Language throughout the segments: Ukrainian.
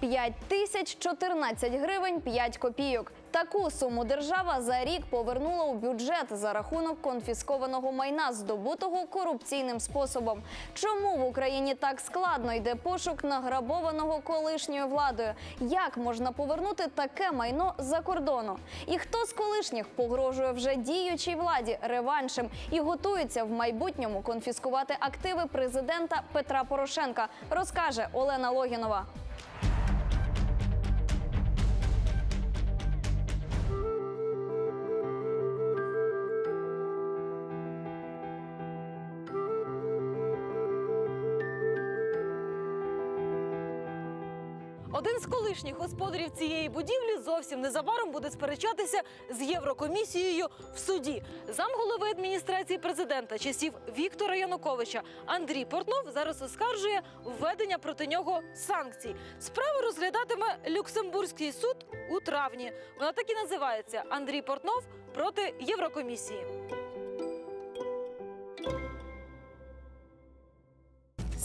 5014 гривень 5 копійок. Таку суму держава за рік повернула у бюджет за рахунок конфіскованого майна, здобутого корупційним способом. Чому в Україні так складно йде пошук награбованого колишньою владою? Як можна повернути таке майно за кордону? І хто з колишніх погрожує вже діючій владі реваншем і готується в майбутньому конфіскувати активи президента Петра Порошенка? Розкаже Олена Логінова. Один з колишніх господарів цієї будівлі зовсім незабаром буде сперечатися з Єврокомісією в суді. Замголови адміністрації президента часів Віктора Януковича Андрій Портнов зараз оскаржує введення проти нього санкцій. Справу розглядатиме Люксембурзький суд у травні. Вона так і називається Андрій Портнов проти Єврокомісії.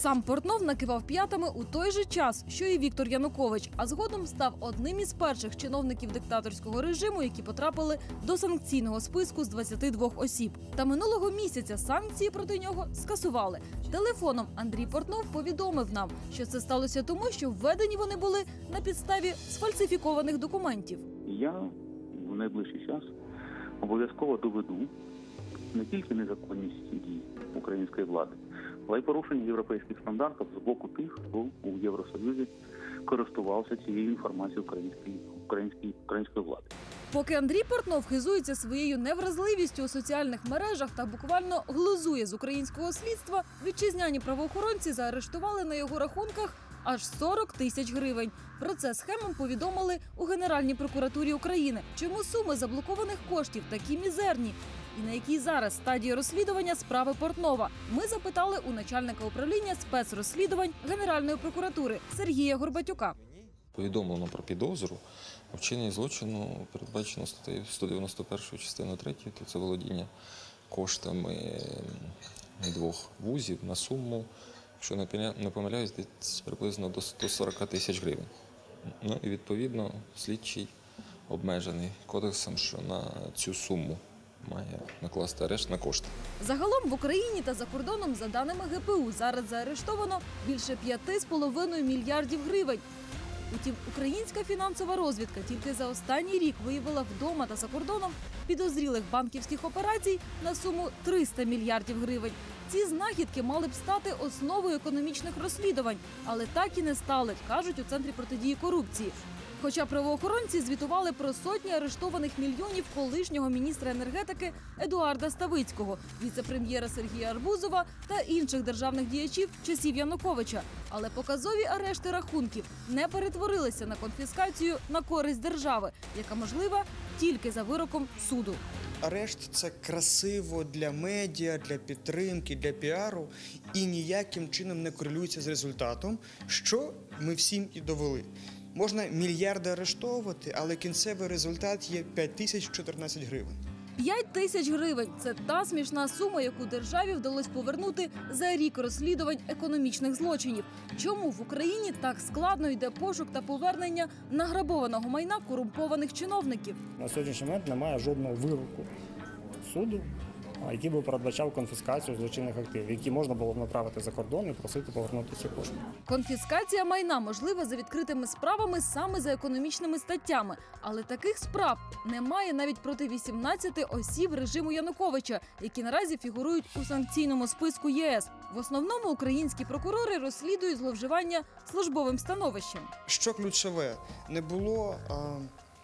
Сам Портнов накивав п'ятами у той же час, що і Віктор Янукович, а згодом став одним із перших чиновників диктаторського режиму, які потрапили до санкційного списку з 22 осіб. Та минулого місяця санкції проти нього скасували. Телефоном Андрій Портнов повідомив нам, що це сталося тому, що введені вони були на підставі сфальсифікованих документів. Я в найближчий час обов'язково доведу не тільки незаконність дій української влади, але й порушення європейських стандартів з боку тих, хто у Євросоюзі користувався цією інформацією української, української, української влади. Поки Андрій Портнов хизується своєю невразливістю у соціальних мережах та буквально глузує з українського слідства, вітчизняні правоохоронці заарештували на його рахунках аж 40 тисяч гривень. Про це схемам повідомили у Генеральній прокуратурі України. Чому суми заблокованих коштів такі мізерні? І на якій зараз стадії розслідування справи Портнова? Ми запитали у начальника управління спецрозслідувань Генеральної прокуратури Сергія Горбатюка. Повідомлено про підозру у вчиненні злочину передбачено статтею 191 частиною 3, то це володіння коштами ем, двох вузів на суму, якщо не помиляюсь, десь приблизно до 140 тисяч гривень. Ну і відповідно слідчий обмежений кодексом, що на цю суму має накласти арешт на кошти. Загалом в Україні та за кордоном, за даними ГПУ, зараз заарештовано більше 5,5 мільярдів гривень. Утім, українська фінансова розвідка тільки за останній рік виявила вдома та за кордоном підозрілих банківських операцій на суму 300 мільярдів гривень. Ці знахідки мали б стати основою економічних розслідувань, але так і не стали, кажуть у центрі протидії корупції. Хоча правоохоронці звітували про сотні арештованих мільйонів колишнього міністра енергетики Едуарда Ставицького, віце-прем'єра Сергія Арбузова та інших державних діячів часів Януковича. Але показові арешти рахунків не перетворилися на конфіскацію на користь держави, яка можлива тільки за вироком суду. Арешт це красиво для медіа, для підтримки, для піару і ніяким чином не корелюється з результатом, що ми всім і довели. Можна мільярди арештовувати, але кінцевий результат є 5014 гривень. 5 тисяч гривень це та смішна сума, яку державі вдалося повернути за рік розслідувань економічних злочинів. Чому в Україні так складно йде пошук та повернення награбованого майна корумпованих чиновників? На сьогоднішній момент немає жодного вироку суду, який би передбачав конфіскацію злочинних активів, які можна було б направити за кордон і просити повернути ці кошти. Конфіскація майна можлива за відкритими справами саме за економічними статтями, але таких справ немає навіть проти 18 осіб режиму Януковича, які наразі фігурують у санкційному списку ЄС. В основному українські прокурори розслідують зловживання службовим становищем. Що ключове, не було а,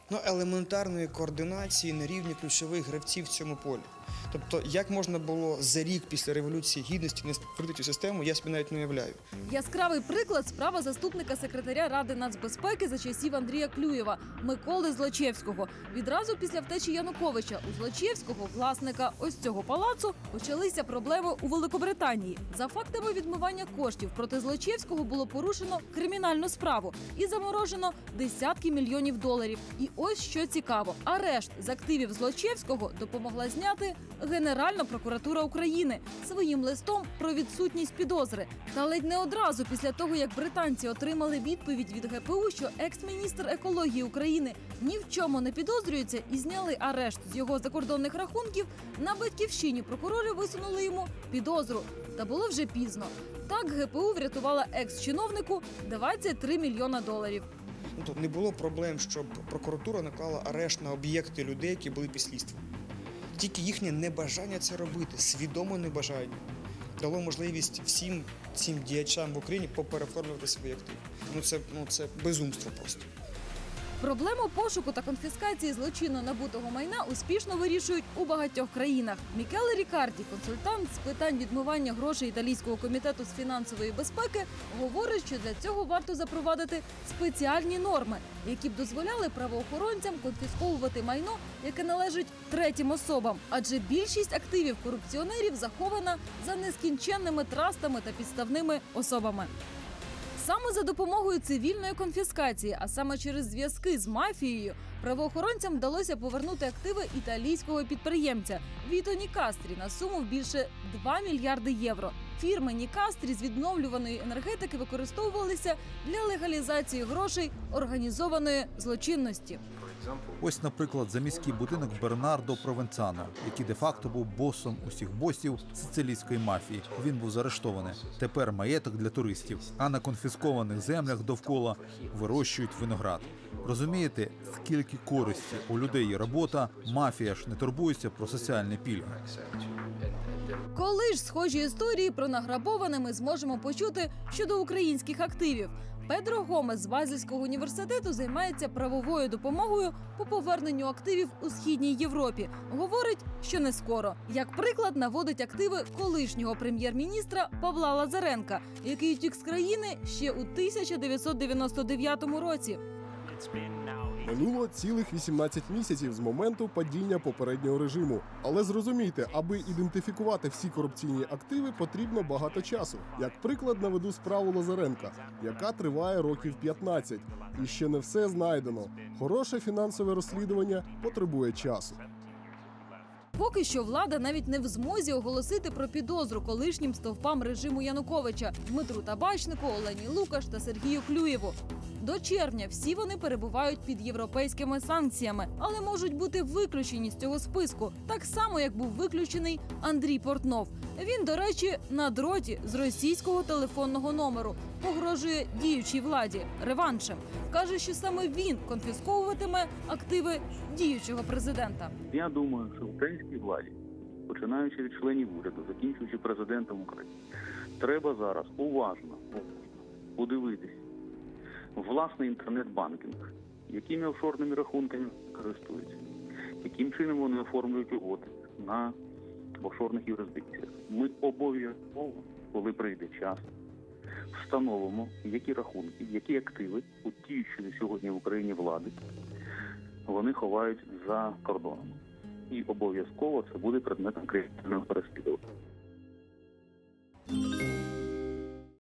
ну, елементарної координації на рівні ключових гравців в цьому полі. Тобто, як можна було за рік після революції гідності не створити цю систему, я собі навіть не уявляю. Яскравий приклад справа заступника секретаря Ради нацбезпеки за часів Андрія Клюєва Миколи Злочевського. Відразу після втечі Януковича у Злочевського, власника ось цього палацу, почалися проблеми у Великобританії. За фактами відмивання коштів проти Злочевського було порушено кримінальну справу і заморожено десятки мільйонів доларів. І ось що цікаво: арешт з активів Злочевського допомогла зняти Генеральна прокуратура України своїм листом про відсутність підозри. Та ледь не одразу після того, як британці отримали відповідь від ГПУ, що екс-міністр екології України ні в чому не підозрюється і зняли арешт з його закордонних рахунків, на батьківщині прокурори висунули йому підозру. Та було вже пізно. Так ГПУ врятувала екс-чиновнику 23 мільйона доларів. Ну, Тобто не було проблем, щоб прокуратура наклала арешт на об'єкти людей, які були під слідством. Тільки їхнє небажання це робити, свідоме небажання, дало можливість всім цим діячам в Україні попереформлювати свої активи. Ну це, ну, це безумство просто. Проблему пошуку та конфіскації злочинно набутого майна успішно вирішують у багатьох країнах. Мікеле Рікарді, консультант з питань відмивання грошей італійського комітету з фінансової безпеки, говорить, що для цього варто запровадити спеціальні норми, які б дозволяли правоохоронцям конфісковувати майно, яке належить третім особам. Адже більшість активів корупціонерів захована за нескінченними трастами та підставними особами. Саме за допомогою цивільної конфіскації, а саме через зв'язки з мафією, правоохоронцям вдалося повернути активи італійського підприємця Віто Нікастрі на суму в більше 2 мільярди євро. Фірми Нікастрі з відновлюваної енергетики використовувалися для легалізації грошей організованої злочинності. Ось, наприклад, заміський будинок Бернардо Провенцано, який де-факто був босом усіх босів сицилійської мафії. Він був заарештований. Тепер маєток для туристів, а на конфіскованих землях довкола вирощують виноград. Розумієте, скільки користі у людей робота, мафія ж не турбується про соціальні пільги. Коли ж схожі історії про награбоване ми зможемо почути щодо українських активів? Педро Гомес з Базельського університету займається правовою допомогою по поверненню активів у східній Європі. Говорить, що не скоро. Як приклад, наводить активи колишнього прем'єр-міністра Павла Лазаренка, який втік з країни ще у 1999 році. Минуло цілих 18 місяців з моменту падіння попереднього режиму. Але зрозумійте, аби ідентифікувати всі корупційні активи, потрібно багато часу. Як приклад, наведу справу Лазаренка, яка триває років 15. І ще не все знайдено. Хороше фінансове розслідування потребує часу. Поки що влада навіть не в змозі оголосити про підозру колишнім стовпам режиму Януковича Дмитру Табачнику, Олені Лукаш та Сергію Клюєву. До червня всі вони перебувають під європейськими санкціями, але можуть бути виключені з цього списку, так само як був виключений Андрій Портнов. Він, до речі, на дроті з російського телефонного номеру погрожує діючій владі реваншем. каже, що саме він конфісковуватиме активи діючого президента. Я думаю, що українській владі, починаючи від членів уряду, закінчуючи президентом України, треба зараз уважно подивитись власний інтернет-банкінг, якими офшорними рахунками користуються, яким чином вони оформлюють угоди на офшорних юрисдикціях. Ми обов'язково, коли прийде час, встановимо, які рахунки, які активи у діючої сьогодні в Україні влади вони ховають за кордоном. І обов'язково це буде предметом кримінального переслідування.